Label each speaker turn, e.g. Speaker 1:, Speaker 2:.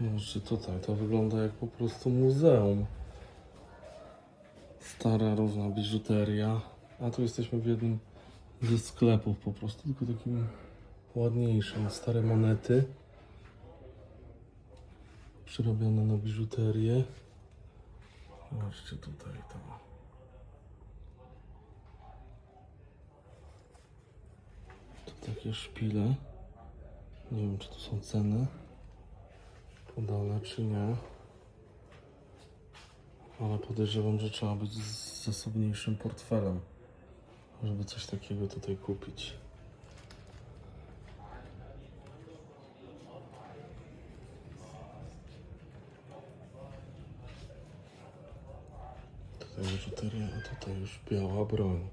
Speaker 1: Zobaczcie tutaj, to wygląda jak po prostu muzeum. Stara, różna biżuteria. A tu jesteśmy w jednym ze sklepów po prostu, tylko takim ładniejszym. Stare monety. Przerobione na biżuterię. Zobaczcie tutaj to. Tu takie szpile. Nie wiem, czy to są ceny podane, czy nie. Ale podejrzewam, że trzeba być z zasobniejszym portfelem, żeby coś takiego tutaj kupić. Tutaj biżuteria, a tutaj już biała broń.